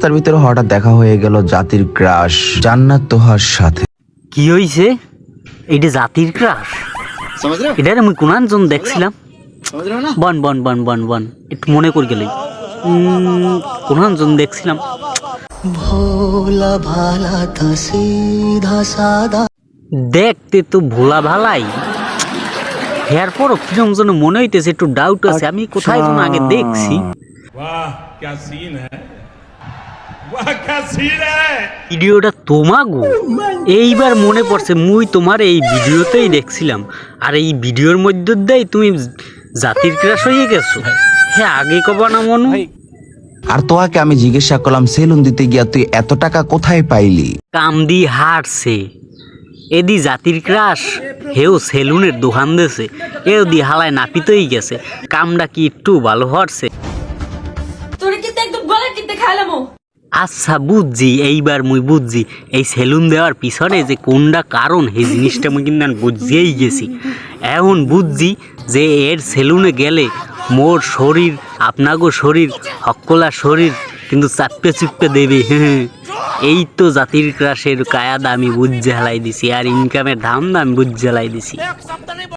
রাস্তার ভিতরে হঠাৎ দেখা হয়ে গেল জাতির ক্রাশ। জান্নাত তোহার সাথে। কি হইছে? এটা জাতির ক্রাশ? এটা আমি দেখছিলাম। বন বন বন বন বন। একটু মনে করে দেখছিলাম। ভোলা ভালা সিধা সাদা দেখতে তো ভোলা ভালাই। এরপরও কিরম যেন মনে হইতেছে একটু ডাউট আছে। আমি কোথায় যেন আগে দেখছি। বাহ ক্যা সিন হ্যায় ভিডিওটা তোমা গো এইবার মনে পড়ছে মুই তোমার এই ভিডিওতেই দেখছিলাম। আর এই ভিডিওর মধ্যে দিয়ে তুমি জাতির ক্রাশ হয়ে গেছো। হ্যাঁ আগে কবা না মনু। আর তোহাকে আমি জিজ্ঞাসা করলাম সেলুন দিতে গিয়া তুই এত টাকা কোথায় পাইলি? কামদি হারছে। এদি জাতির ক্রাশ হেও সেলুনের দোকান দেছে। এও দি হালায় নাপিতই গেছে। কামডা কি একটু ভালো হারছে? তোর কিন্তু একদম গলা কিনতে খাইলামো আচ্ছা বুঝছি, এইবার মুই বুঝছি। এই সেলুন দেওয়ার পিছনে যে কোনটা কারণ এই জিনিসটা মুই কিন্তু বুঝিয়েই গেছি। এখন বুঝছি যে এর সেলুনে গেলে মোর শরীর, আপনাগো শরীর হকলা শরীর কিন্তু চাপতে চুপতে দেবে। হ্যাঁ এই তো জাতির ক্রাশের কায়াদা আমি বুঝ জ্বালাই দিছি, আর ইনকামের ধাম আমি বুঝ জ্বালাই দিছি।